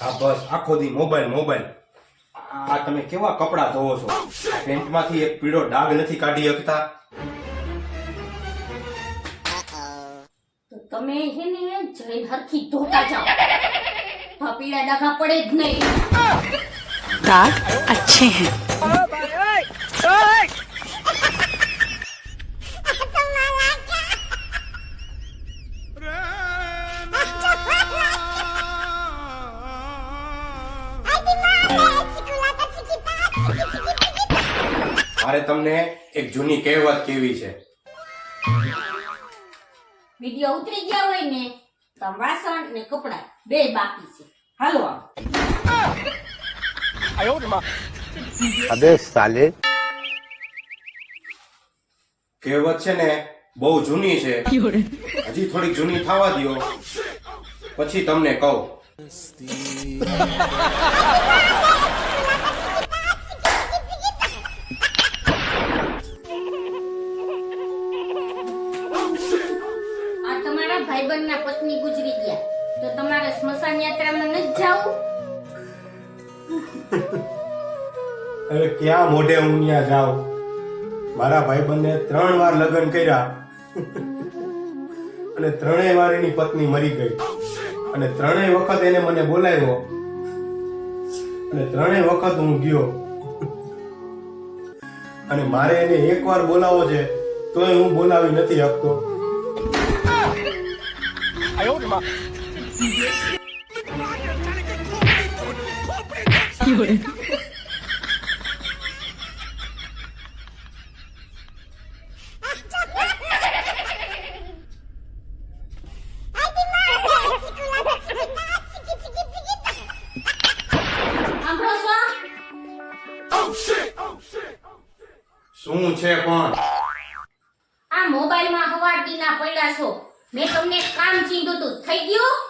હા બસ. આખો દી મોબાઈલ મોબાઈલ. આ તમે કેવા કપડાં ધોવો છો? Oh, પેન્ટમાંથી એક પીળો ડાઘ નથી કાઢી શકતા. તમે હે ને જઈ હરખી ધોતા જાઓ. પીળા ડાઘા પડે જ નહીં. ડાઘ અચ્છે હૈ. મારે તમને એક જૂની કહેવત કેવી છે? વિડિયો ઉતરી ગયા હોય ને તો વાસણ ને કપડા બે બાકી છે. હાલો અબે સાલે. કહેવત છે ને બહુ જૂની છે. હજી થોડીક જૂની થવા દો પછી તમને કહું. તો સ્મશાન યાત્રામાં નથી જાવું અરે ક્યાં મોઢે હું ત્યાં જાઉં? મારા ભાઈબંધને ત્રણ વાર લગ્ન કર્યા. અને ત્રણેય વાર એની પત્ની મરી ગઈ. અને ત્રણેય વખત એને મને બોલાવ્યો. અને ત્રણેય વખત હું ગયો. અને મારે એને એકવાર બોલાવો છે તોય હું બોલાવી નથી શકતો. શું છે પણ? આ મોબાઈલમાં હવાડીના પડ્યા છો. મેં તમને એક કામ ચીંધું હતું થઈ ગયું?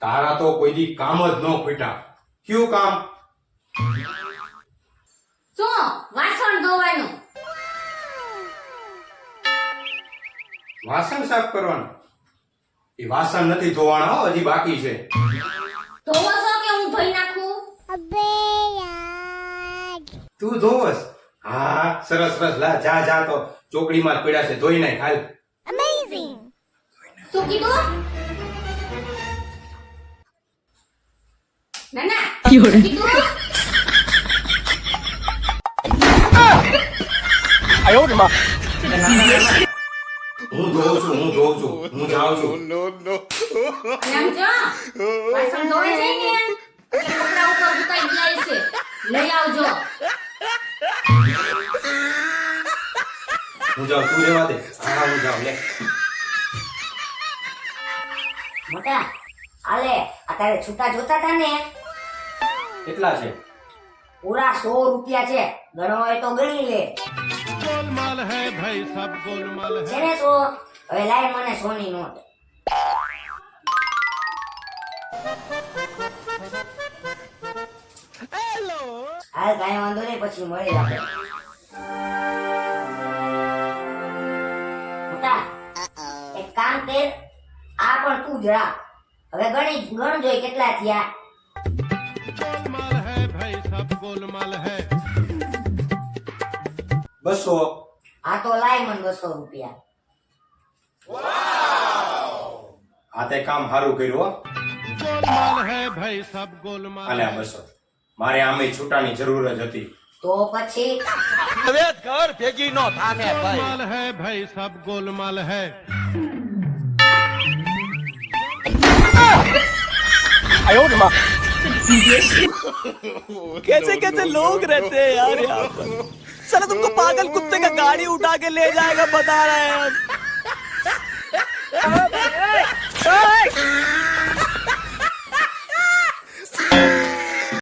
તારા તો કોઈ દી કામ જ ન ખૂટ્યા. કયું કામ? શું? વાસણ ધોવાનું. વાસણ સાફ કરવાનું. એ વાસણ નથી ધોવાના હો હજી બાકી છે. ધોવો છો કે હું ધોઈ નાખું? તું ધોવસ? હા સરસ સરસ. લા જા જા તો. ચોકડીમાં જ પડ્યા છે. ધોઈ નાખ હાલ. શું કીધું? ના Fiore. હું ધોઉં છું હું જોઉં છું હું જાઉં છું વાસણ ને કપડા ઉપર લઈ આવજો હું જાઉં તું રહેવા દે હા હું જાઉં લે મોટા આલે અત્યારે છૂટા જોતા હતા ને. કેટલા છે? પૂરા સો રૂપિયા છે. ગણો હોય તો ગણી લે. ગોલમાલ હે ભાઈ સબ ગોલમાલ છે ને સો? હવે લાય મને સોની નોટ. હેલો હાલ કાંઈ વાંધો નહીં પછી મળી આપણે. એક કામ કર. આ પણ તું જરા હવે ગણી ગણ જોઈ કેટલા થયા. गोलमाल है भाई सब गोलमाल है બસો આ તો લાય મને બસો રૂપિયા આ તે કામ સારું કર્યું હો गोलमाल है भाई सब गोलमाल આલે આ બસો મારે આમે છૂટાની જરૂર જ હતી તો પછી गोलमाल है भाई सब गोलमाल है कैसे कैसे लोग रहते हैं यार यहाँ पर साला तुमको पागल कुत्ते का गाड़ी उठा के ले जाएगा बता रहे हैं